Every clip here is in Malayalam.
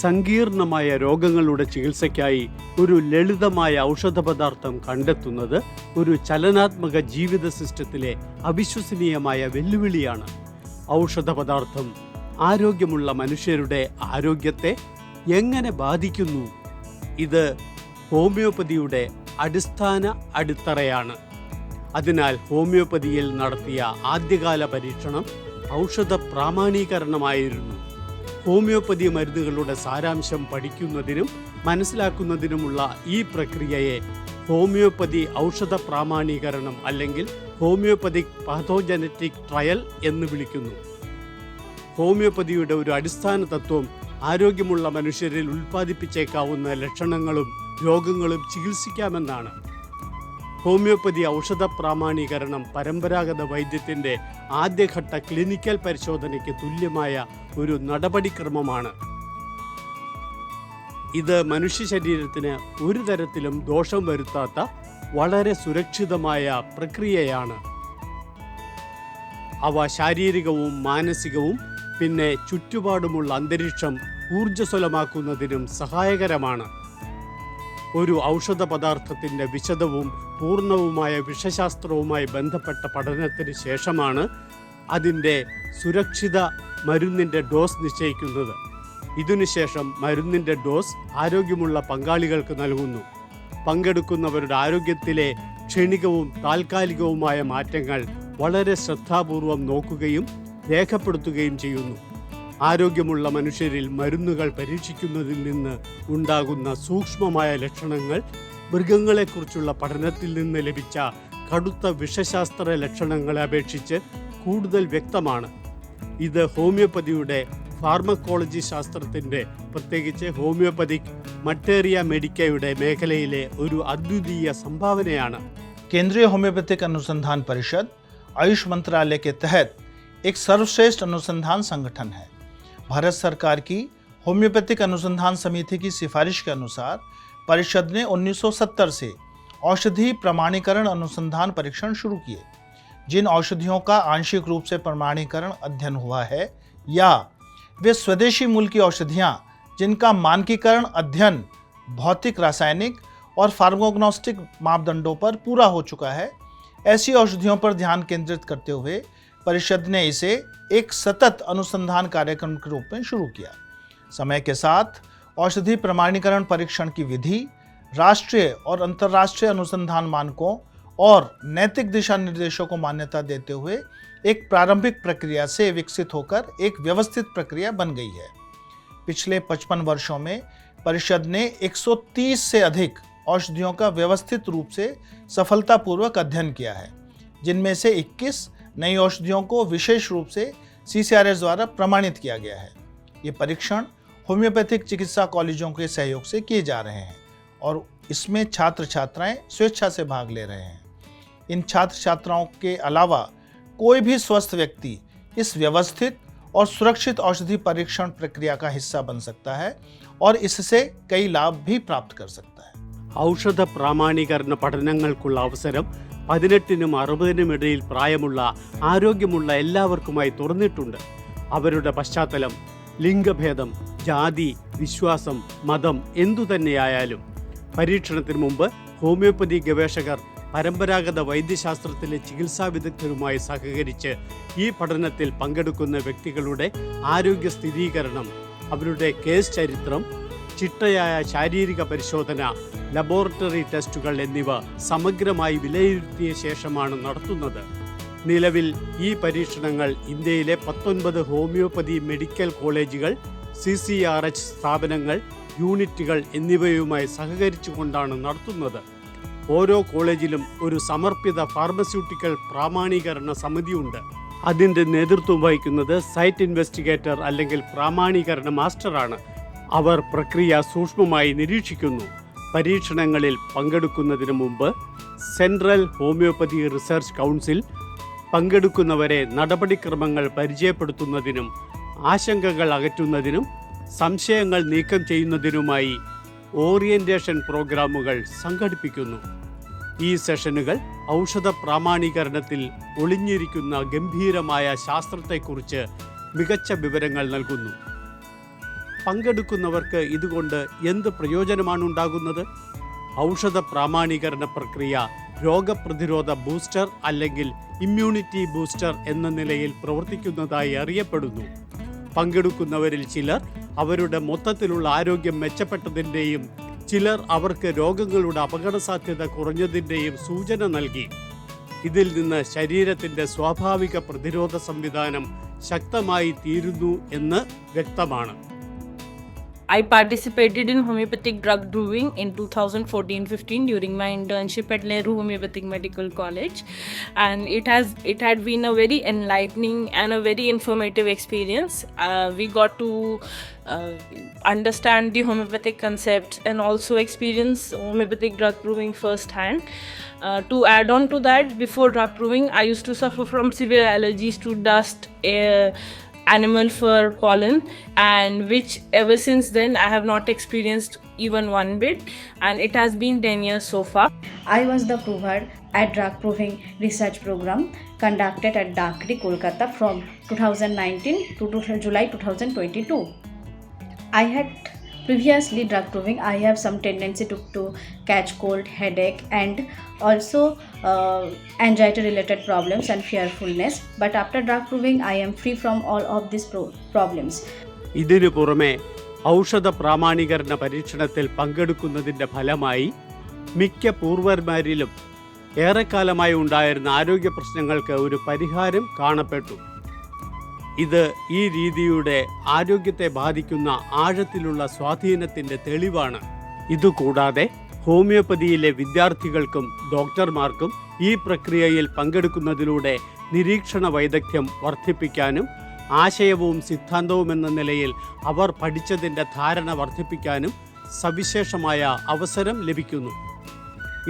സങ്കീർണമായ രോഗങ്ങളുടെ ചികിത്സയ്ക്കായി ഒരു ലളിതമായ ഔഷധ പദാർത്ഥം കണ്ടെത്തുന്നത് ഒരു ചലനാത്മക ജീവിത സിസ്റ്റത്തിലെ അവിശ്വസനീയമായ വെല്ലുവിളിയാണ്. ഔഷധ പദാർത്ഥം ആരോഗ്യമുള്ള മനുഷ്യരുടെ ആരോഗ്യത്തെ എങ്ങനെ ബാധിക്കുന്നു? ഇത് ഹോമിയോപ്പതിയുടെ അടിസ്ഥാന അടിത്തറയാണ്. അതിനാൽ ഹോമിയോപ്പതിയിൽ നടത്തിയ ആദ്യകാല പരീക്ഷണം ഔഷധ പ്രാമാണീകരണമായിരുന്നു ഹോമിയോപ്പതി മരുന്നുകളുടെ സാരാംശം പഠിക്കുന്നതിനും മനസ്സിലാക്കുന്നതിനുമുള്ള ഈ പ്രക്രിയയെ ഹോമിയോപ്പതി ഔഷധ പ്രാമാണീകരണം അല്ലെങ്കിൽ ഹോമിയോപ്പതിക് പാഥോജനറ്റിക് ട്രയൽ എന്ന് വിളിക്കുന്നു. ഹോമിയോപ്പതിയുടെ ഒരു അടിസ്ഥാന തത്വം ആരോഗ്യമുള്ള മനുഷ്യരിൽ ഉൽപ്പാദിപ്പിച്ചേക്കാവുന്ന ലക്ഷണങ്ങളും രോഗങ്ങളും ചികിത്സിക്കാമെന്നാണ്. ഹോമിയോപ്പതി ഔഷധ പ്രാമാണീകരണം പരമ്പരാഗത വൈദ്യത്തിന്റെ ആദ്യഘട്ട ക്ലിനിക്കൽ പരിശോധനയ്ക്ക് തുല്യമായ ഒരു നടപടിക്രമമാണ്. ഇത് മനുഷ്യ ശരീരത്തിന് ഒരു തരത്തിലും ദോഷം വരുത്താത്ത വളരെ സുരക്ഷിതമായ പ്രക്രിയയാണ്. അവ ശാരീരികവും മാനസികവും പിന്നെ ചുറ്റുപാടുമുള്ള അന്തരീക്ഷം ഊർജസ്വലമാക്കുന്നതിനും സഹായകരമാണ്. ഒരു ഔഷധ പദാർത്ഥത്തിന്റെ വിശദവും പൂർണവുമായ വിഷശാസ്ത്രവുമായി ബന്ധപ്പെട്ട പഠനത്തിന് ശേഷമാണ് അതിന്റെ സുരക്ഷിത മരുന്നിന്റെ ഡോസ് നിശ്ചയിക്കുന്നത്. ഇതിനുശേഷം മരുന്നിന്റെ ഡോസ് ആരോഗ്യമുള്ള പങ്കാളികൾക്ക് നൽകുന്നു. പങ്കെടുക്കുന്നവരുടെ ആരോഗ്യത്തിലെ ക്ഷണികവും താൽക്കാലികവുമായ മാറ്റങ്ങൾ വളരെ ശ്രദ്ധാപൂർവം നോക്കുകയും രേഖപ്പെടുത്തുകയും ചെയ്യുന്നു. ആരോഗ്യമുള്ള മനുഷ്യരിൽ മരുന്നുകൾ പരീക്ഷിക്കുന്നതിൽ നിന്ന് ഉണ്ടാകുന്ന സൂക്ഷ്മമായ ലക്ഷണങ്ങൾ മൃഗങ്ങളെക്കുറിച്ചുള്ള പഠനത്തിൽ നിന്ന് ലഭിച്ച കടുത്ത വിഷശാസ്ത്ര ലക്ഷണങ്ങളെ അപേക്ഷിച്ച് കൂടുതൽ വ്യക്തമാണ് ഇത് ഹോമിയോപ്പതിയുടെ ഫാർമക്കോളജി ശാസ്ത്രത്തിൻ്റെ പ്രത്യേകിച്ച് ഹോമിയോപ്പതിക് മട്ടേറിയ മെഡിക്കയുടെ മേഖലയിലെ ഒരു അദ്വിതീയ സംഭാവനയാണ് केंद्रीय होम्योपैथिक अनुसंधान परिषद आयुष मंत्रालय के तहत एक सर्वश्रेष्ठ अनुसंधान संगठन है भारत सरकार की होम्योपैथिक अनुसंधान समिति की सिफारिश के अनुसार परिषद ने 1970 से औषधि प्रमाणीकरण अनुसंधान परीक्षण शुरू किए। जिन औषधियों का आंशिक रूप से प्रमाणीकरण अध्ययन हुआ है या वे स्वदेशी मूल की औषधियाँ, जिनका मानकीकरण अध्ययन भौतिक, रासायनिक और फार्मोग्नोस्टिक मापदंडों पर पूरा हो चुका है, ऐसी औषधियों पर ध्यान केंद्रित करते हुए परिषद ने इसे एक सतत अनुसंधान कार्यक्रम के रूप में शुरू किया। समय के साथ औषधि प्रमाणीकरण परीक्षण की विधि, राष्ट्रीय और अंतर्राष्ट्रीय अनुसंधान मानकों और नैतिक दिशा निर्देशों को मान्यता देते हुए एक प्रारंभिक प्रक्रिया से विकसित होकर एक व्यवस्थित प्रक्रिया बन गई है। पिछले 55 वर्षों में परिषद ने 130 से अधिक औषधियों का व्यवस्थित रूप से सफलतापूर्वक अध्ययन किया है, जिनमें से 21 नई औषधियों को विशेष रूप से सीसीआरएस द्वारा प्रमाणित किया गया है ये परीक्षण होम्योपैथिक चिकित्सा कॉलेजों के सहयोग से किए जा रहे हैं और इसमें छात्र छात्राएं स्वेच्छा से भाग ले रहे हैं इन छात्र छात्राओं के अलावा कोई भी स्वस्थ व्यक्ति इस व्यवस्थित और सुरक्षित औषधि परीक्षण प्रक्रिया का हिस्सा बन सकता है और इससे कई लाभ भी प्राप्त कर सकता है ഔഷധ പ്രാമാണീകരണ പഠനങ്ങൾക്കുള്ള അവസരം പതിനെട്ടിനും അറുപതിനും ഇടയിൽ പ്രായമുള്ള ആരോഗ്യമുള്ള എല്ലാവർക്കുമായി തുറന്നിട്ടുണ്ട്. അവരുടെ പശ്ചാത്തലം ലിംഗഭേദം ജാതി വിശ്വാസം മതം എന്തുതന്നെയായാലും. പരീക്ഷണത്തിന് മുമ്പ് ഹോമിയോപ്പതി ഗവേഷകർ പരമ്പരാഗത വൈദ്യശാസ്ത്രത്തിലെ ചികിത്സാ വിദഗ്ധരുമായി സഹകരിച്ച് ഈ പഠനത്തിൽ പങ്കെടുക്കുന്ന വ്യക്തികളുടെ ആരോഗ്യ സ്ഥിരീകരണം അവരുടെ കേസ് ചരിത്രം ചിട്ടയായ ശാരീരിക പരിശോധന ലബോറട്ടറി ടെസ്റ്റുകൾ എന്നിവ സമഗ്രമായി വിലയിരുത്തിയ ശേഷമാണ് നടത്തുന്നത്. നിലവിൽ ഈ പരീക്ഷണങ്ങൾ ഇന്ത്യയിലെ പത്തൊൻപത് ഹോമിയോപ്പതി മെഡിക്കൽ കോളേജുകൾ സി സി ആർ എച്ച് സ്ഥാപനങ്ങൾ യൂണിറ്റുകൾ എന്നിവയുമായി സഹകരിച്ചുകൊണ്ടാണ് നടത്തുന്നത്. ഓരോ കോളേജിലും ഒരു സമർപ്പിത ഫാർമസ്യൂട്ടിക്കൽ പ്രാമാണീകരണ സമിതിയുണ്ട്. അതിന്റെ നേതൃത്വം വഹിക്കുന്നത് സൈറ്റ് ഇൻവെസ്റ്റിഗേറ്റർ അല്ലെങ്കിൽ പ്രാമാണീകരണ മാസ്റ്ററാണ്. അവർ പ്രക്രിയ സൂക്ഷ്മമായി നിരീക്ഷിക്കുന്നു. പരീക്ഷണങ്ങളിൽ പങ്കെടുക്കുന്നതിന് മുമ്പ് സെൻട്രൽ ഹോമിയോപ്പതി റിസർച്ച് കൗൺസിൽ പങ്കെടുക്കുന്നവരെ നടപടിക്രമങ്ങൾ പരിചയപ്പെടുത്തുന്നതിനും ആശങ്കകൾ അകറ്റുന്നതിനും സംശയങ്ങൾ നീക്കം ചെയ്യുന്നതിനുമായി ഓറിയന്റേഷൻ പ്രോഗ്രാമുകൾ സംഘടിപ്പിക്കുന്നു. ഈ സെഷനുകൾ ഔഷധ പ്രാമാണീകരണത്തിൽ ഒളിഞ്ഞിരിക്കുന്ന ഗംഭീരമായ ശാസ്ത്രത്തെക്കുറിച്ച് മികച്ച വിവരങ്ങൾ നൽകുന്നു. പങ്കെടുക്കുന്നവർക്ക് ഇതുകൊണ്ട് എന്ത് പ്രയോജനമാണ് ഉണ്ടാകുന്നത് ഔഷധ പ്രാമാണീകരണ പ്രക്രിയ രോഗപ്രതിരോധ ബൂസ്റ്റർ അല്ലെങ്കിൽ ഇമ്മ്യൂണിറ്റി ബൂസ്റ്റർ എന്ന നിലയിൽ പ്രവർത്തിക്കുന്നതായി അറിയപ്പെടുന്നു. പങ്കെടുക്കുന്നവരിൽ ചിലർ അവരുടെ മൊത്തത്തിലുള്ള ആരോഗ്യം മെച്ചപ്പെട്ടതിന്റെയും ചിലർ അവർക്ക് രോഗങ്ങളുടെ അപകട സാധ്യത കുറഞ്ഞതിന്റെയും സൂചന നൽകി. ഇതിൽ നിന്ന് ശരീരത്തിന്റെ സ്വാഭാവിക പ്രതിരോധ സംവിധാനം ശക്തമായി തീരുന്നു എന്ന് വ്യക്തമാണ്. I participated in homeopathic drug brewing in 2014-15 during my internship at Nehru Homeopathic Medical College, and it has it had been a very enlightening and a very informative experience. Uh, we got to uh, understand the homeopathic concept and also experience homeopathic drug brewing firsthand. Uh, to add on to that, before drug brewing, I used to suffer from severe allergies to dust, air, animal fur pollen and which ever since then i have not experienced even one bit and it has been 10 years so far I was the prover at drug proving research program conducted at Dakri, Kolkata from 2019 to July 2022. I had previously drug proving. I have some tendency to, to catch cold, headache, and also anxiety related problems and fearfulness. But after drug proving, I am free from all of these pro- problems. ഇതിനു പുറമെ ഔഷധ പ്രാമാണീകരണ പരീക്ഷണത്തിൽ പങ്കെടുക്കുന്നതിന്റെ ഫലമായി മിക്ക പൂർവന്മാരിലും ഏറെക്കാലമായി ഉണ്ടായിരുന്ന ആരോഗ്യ പ്രശ്നങ്ങൾക്ക് ഒരു പരിഹാരം കാണപ്പെട്ടു ഇത് ഈ രീതിയുടെ ആരോഗ്യത്തെ ബാധിക്കുന്ന ആഴത്തിലുള്ള സ്വാധീനത്തിന്റെ തെളിവാണ് ഇതുകൂടാതെ ഹോമിയോപ്പതിയിലെ വിദ്യാർത്ഥികൾക്കും ഡോക്ടർമാർക്കും ഈ പ്രക്രിയയിൽ പങ്കെടുക്കുന്നതിലൂടെ നിരീക്ഷണ വൈദഗ്ധ്യം വർദ്ധിപ്പിക്കാനും ആശയവും സിദ്ധാന്തവും എന്ന നിലയിൽ അവർ പഠിച്ചതിന്റെ ധാരണ വർദ്ധിപ്പിക്കാനും സവിശേഷമായ അവസരം ലഭിക്കുന്നു.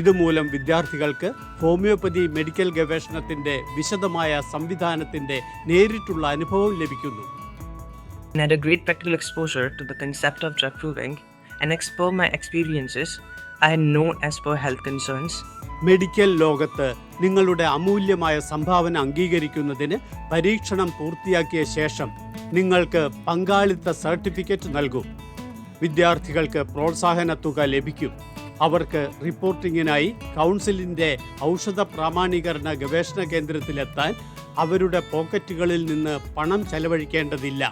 ഇതുമൂലം വിദ്യാർത്ഥികൾക്ക് ഹോമിയോപ്പതി മെഡിക്കൽ ഗവേഷണത്തിന്റെ വിശദമായ സംവിധാനത്തിന്റെ നേരിട്ടുള്ള അനുഭവം ലഭിക്കുന്നു. And had a great practical exposure to the concept of drug proving and explore my experiences I had as per health concerns. Medical ലോകത്ത് നിങ്ങളുടെ അമൂല്യമായ സംഭാവന അംഗീകരിക്കുന്നതിന് പരീക്ഷണം പൂർത്തിയാക്കിയ ശേഷം നിങ്ങൾക്ക് പങ്കാളിത്ത സർട്ടിഫിക്കറ്റ് നൽകും. വിദ്യാർത്ഥികൾക്ക് പ്രോത്സാഹന തുക ലഭിക്കും. അവർക്ക് റിപ്പോർട്ടിങ്ങിനായി കൗൺസിലിന്റെ ഔഷധ പ്രാമാണീകരണ ഗവേഷണ കേന്ദ്രത്തിലെത്താൻ അവരുടെ പോക്കറ്റുകളിൽ നിന്ന് പണം ചെലവഴിക്കേണ്ടതില്ല.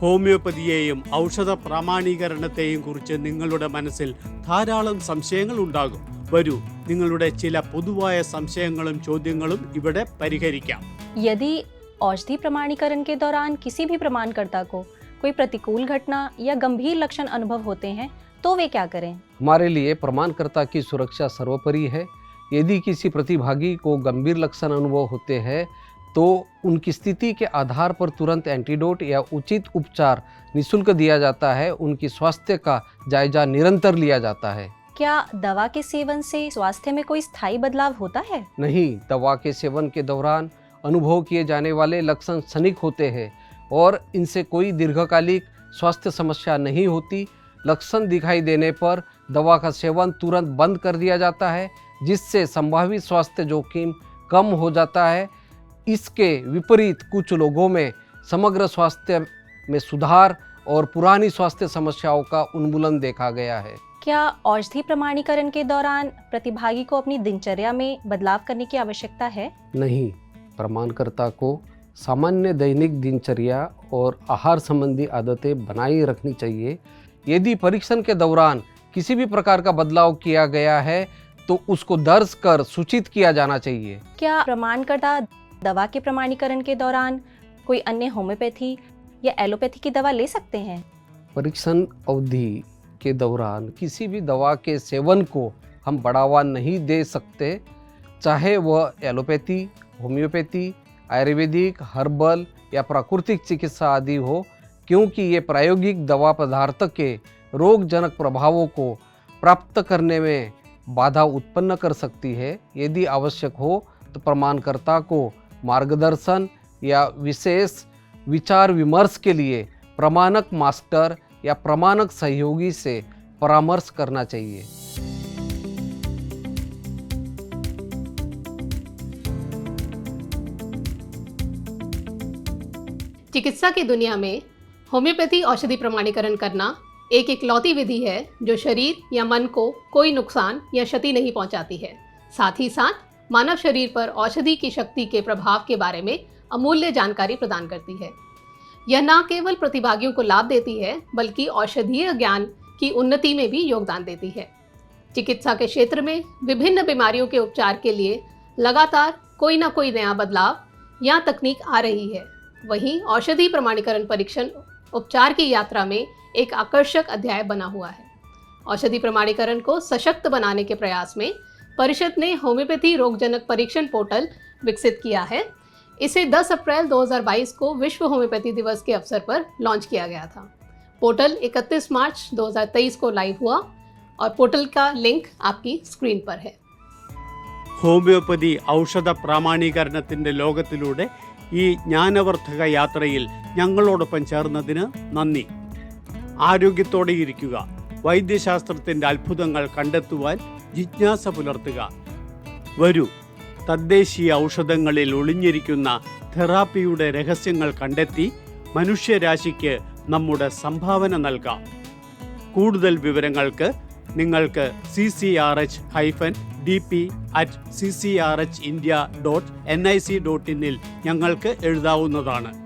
ഹോമിയോപ്പതിയെയും ഔഷധ പ്രാമാണീകരണത്തെയും കുറിച്ച് നിങ്ങളുടെ മനസ്സിൽ ധാരാളം സംശയങ്ങൾ ഉണ്ടാകും വരൂ നിങ്ങളുടെ ചില പൊതുവായ സംശയങ്ങളും ചോദ്യങ്ങളും ഇവിടെ പരിഹരിക്കാം यदि औषधि प्रमाणीकरण के दौरान किसी भी प्रमाणकर्ता को कोई प्रतिकूल घटना या गंभीर लक्षण अनुभव होते हैं तो वे क्या करें हमारे लिए प्रमाणकर्ता की सुरक्षा सर्वोपरि है यदि किसी प्रतिभागी को गंभीर लक्षण अनुभव होते हैं तो उनकी स्थिति के आधार पर तुरंत एंटीडोट या उचित उपचार निशुल्क दिया जाता है उनकी स्वास्थ्य का जायजा निरंतर लिया जाता है। क्या दवा के सेवन से स्वास्थ्य में कोई स्थायी बदलाव होता है? नहीं दवा के सेवन के दौरान अनुभव किए जाने वाले लक्षण क्षणिक होते हैं और इनसे कोई दीर्घकालिक स्वास्थ्य समस्या नहीं होती। लक्षण दिखाई देने पर दवा का सेवन तुरंत बंद कर दिया जाता है जिससे संभावित स्वास्थ्य जोखिम कम हो जाता है इसके विपरीत कुछ लोगों में समग्र स्वास्थ्य में सुधार और पुरानी स्वास्थ्य समस्याओं का उन्मूलन देखा गया है। क्या औषधि प्रमाणीकरण के दौरान प्रतिभागी को अपनी दिनचर्या में बदलाव करने की आवश्यकता है? नहीं प्रमाणकर्ता को सामान्य दैनिक दिनचर्या और आहार संबंधी आदतें बनाए रखनी चाहिए। यदि परीक्षण के दौरान किसी भी प्रकार का बदलाव किया गया है तो उसको दर्ज कर सूचित किया जाना चाहिए। क्या प्रमाणकर्ता दवा के प्रमाणीकरण के दौरान कोई अन्य होम्योपैथी या एलोपैथी की दवा ले सकते हैं? परीक्षण अवधि के दौरान किसी भी दवा के सेवन को हम बढ़ावा नहीं दे सकते, चाहे वह एलोपैथी, होम्योपैथी, आयुर्वेदिक, हर्बल या प्राकृतिक चिकित्सा आदि हो, क्योंकि ये प्रायोगिक दवा पदार्थ के रोगजनक प्रभावों को प्राप्त करने में बाधा उत्पन्न कर सकती है। यदि आवश्यक हो तो प्रमाणकर्ता को मार्गदर्शन या विशेष विचार विमर्श के लिए प्रमाणक मास्टर या प्रमाणक सहयोगी से परामर्श करना चाहिए। चिकित्सा की दुनिया में होम्योपैथी औषधि प्रमाणीकरण करना एक इकलौती विधि है जो शरीर या मन को कोई नुकसान या क्षति नहीं पहुंचाती है। साथ ही साथ मानव शरीर पर औषधि की शक्ति के प्रभाव के बारे में अमूल्य जानकारी प्रदान करती है। यह न केवल प्रतिभागियों को लाभ देती है, बल्कि औषधीय ज्ञान की उन्नति में भी योगदान देती है। चिकित्सा के क्षेत्र में विभिन्न बीमारियों के उपचार के लिए लगातार कोई ना कोई नया बदलाव या तकनीक आ रही है। वहीं औषधि प्रमाणीकरण परीक्षण उपचार की यात्रा में एक आकर्षक अध्याय बना हुआ है। औषधि प्रमाणीकरण को सशक्त बनाने के प्रयास में परिषद ने होम्योपैथी रोगजनक परीक्षण पोर्टल विकसित किया है इसे 10 अप्रैल 2022 को विश्व होम्योपैथी दिवस के अवसर पर लॉन्च किया गया था पोर्टल 31 मार्च 2023 को लाइव हुआ और पोर्टल का लिंक आपकी स्क्रीन पर है ഹോമിയോപ്പതി ഔഷധ പ്രാമാണീകരണത്തിൻ്റെ ലോകത്തിലൂടെ ഈ ജ്ഞാനവർദ്ധക യാത്രയിൽ ഞങ്ങളോടൊപ്പം ചേർന്നതിന് നന്ദി ആരോഗ്യത്തോടെ ഇരിക്കുക വൈദ്യശാസ്ത്രത്തിന്റെ അത്ഭുതങ്ങൾ കണ്ടെത്തുവാൻ ജിജ്ഞാസ പുലർത്തുക. വരൂ. തദ്ദേശീയ ഔഷധങ്ങളിൽ ഒളിഞ്ഞിരിക്കുന്ന തെറാപ്പിയുടെ രഹസ്യങ്ങൾ കണ്ടെത്തി മനുഷ്യരാശിക്ക് നമ്മുടെ സംഭാവന നൽകാം. കൂടുതൽ വിവരങ്ങൾക്ക് നിങ്ങൾക്ക് C C R H hyphen D P at C C R H India dot N I C dot ഇന്നിൽ ഞങ്ങൾക്ക് എഴുതാവുന്നതാണ്.